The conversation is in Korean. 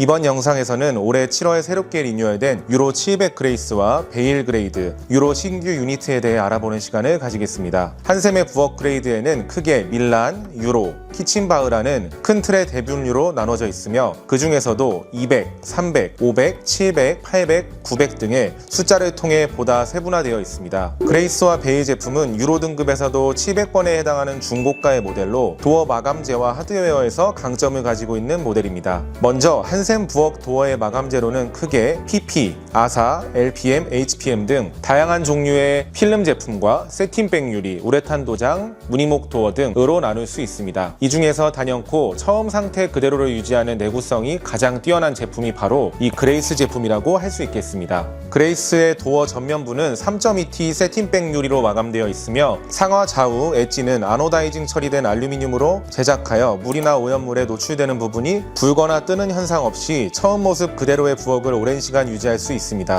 이번 영상에서는 올해 7월에 새롭게 리뉴얼된 유로 700 그레이스와 베일 그레이드, 유로 신규 유니트에 대해 알아보는 시간을 가지겠습니다. 한샘의 부엌 그레이드에는 크게 밀란, 유로, 키친바흐라는 큰 틀의 대분류로 나눠져 있으며 그 중에서도 200, 300, 500, 700, 800, 900 등의 숫자를 통해 보다 세분화되어 있습니다. 그레이스와 베일 제품은 유로 등급에서도 700번에 해당하는 중고가의 모델로 도어 마감재와 하드웨어에서 강점을 가지고 있는 모델입니다. 먼저 한샘 부엌 도어의 마감재로는 크게 PP, 아사, LPM, HPM 등 다양한 종류의 필름 제품과 세팅백 유리, 우레탄 도장, 무늬목 도어 등으로 나눌 수 있습니다. 이 중에서 단연코 처음 상태 그대로를 유지하는 내구성이 가장 뛰어난 제품이 바로 이 그레이스 제품이라고 할 수 있겠습니다. 그레이스의 도어 전면부는 3.2T 세팅백 유리로 마감되어 있으며 상하 좌우 엣지는 아노다이징 처리된 알루미늄으로 제작하여 물이나 오염물에 노출되는 부분이 붉거나 뜨는 현상 없이 처음 모습 그대로의 부엌을 오랜 시간 유지할 수 있습니다.